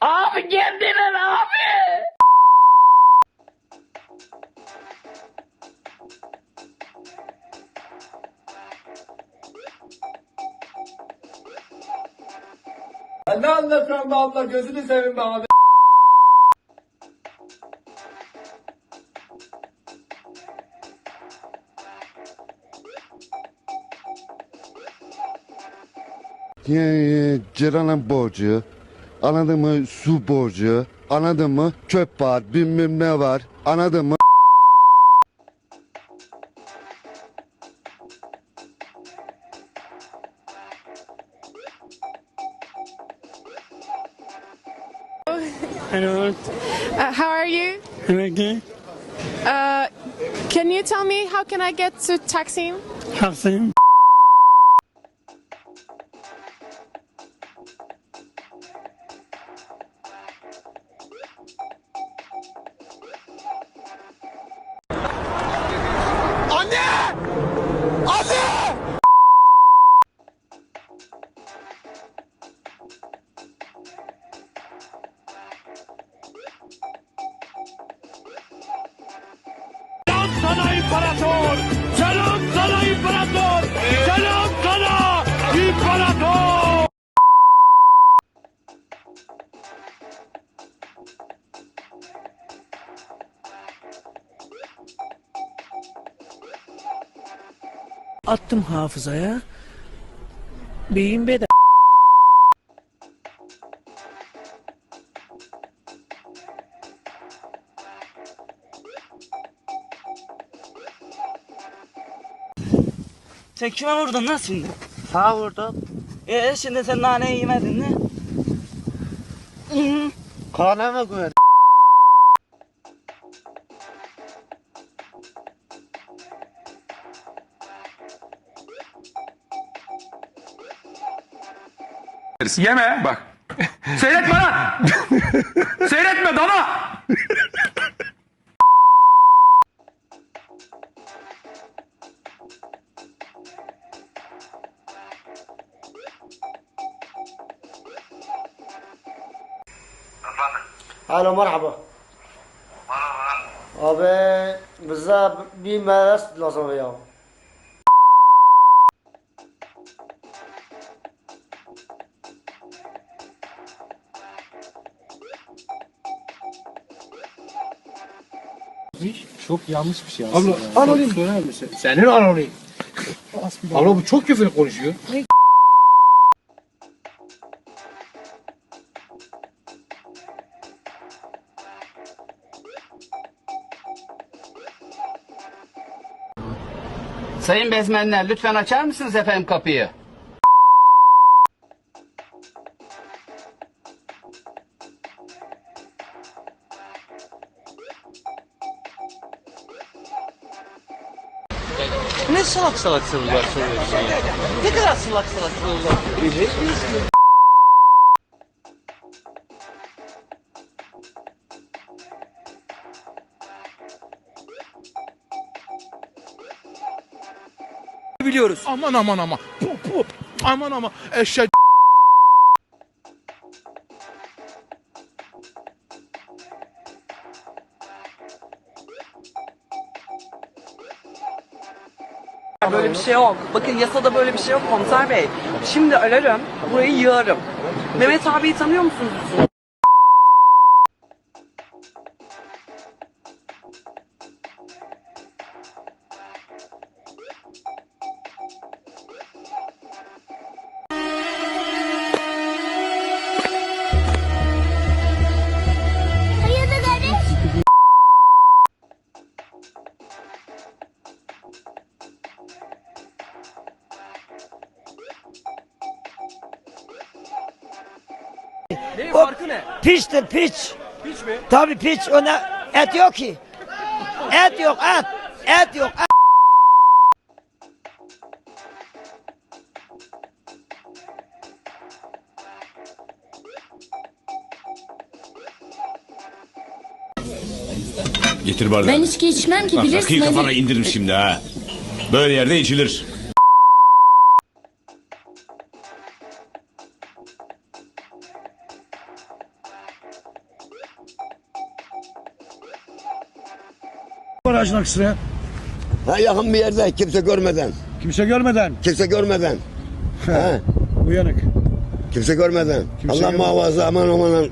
Abi kendine abi. Ya ne anlatıyorsun be abla gözünü seveyim be abi. Yani Ceren'in borcu, anladın mı su borcu, anladın mı çöp var, bilmem ne var, anladın mı? Hello, Uh, how are you? Ricky, Uh, can you tell me how can I get to Taksim? Hassim. Attım hafızaya. Beyin bedava. Sen kime vurdun lan şimdi? Sağa vurdum. Ee şimdi sen naneyi yemedin mi? Kana mı koyar? Yeme bak. Seyretme lan. Seyretme dana. ألو مرحبا مرحبا abi bize bir meyve lazım ya. Çok yanlış bir şey aslında. Abla anonim. Söyler misin? Senin anonim. Abla bu çok küfür konuşuyor. Sayın bezmenler lütfen açar mısınız efendim kapıyı? Ne salak salak sorular soruyorsun ya? Ne kadar salak salak sorular soruyorsun? Biliyoruz. Aman aman aman. Pu, pu. Aman aman. Eşek. Böyle bir şey yok. Bakın yasada böyle bir şey yok komiser bey. Şimdi ararım, burayı yığarım. Mehmet abiyi tanıyor musunuz? Farkı ne? Piçtir piç. Piç mi? Tabii piç. Ona et yok ki. Et yok et. Et yok et. Getir bardağı. Ben içki içmem ki Bak bilirsin. rakıyı kafana Ali. indiririm şimdi ha. Böyle yerde içilir. Aracın aksine. Ha yakın bir yerde kimse görmeden. Kimse görmeden. Kimse görmeden. ha, Uyanık. kimse görmeden. Kimse Allah görmeden. muhafaza aman aman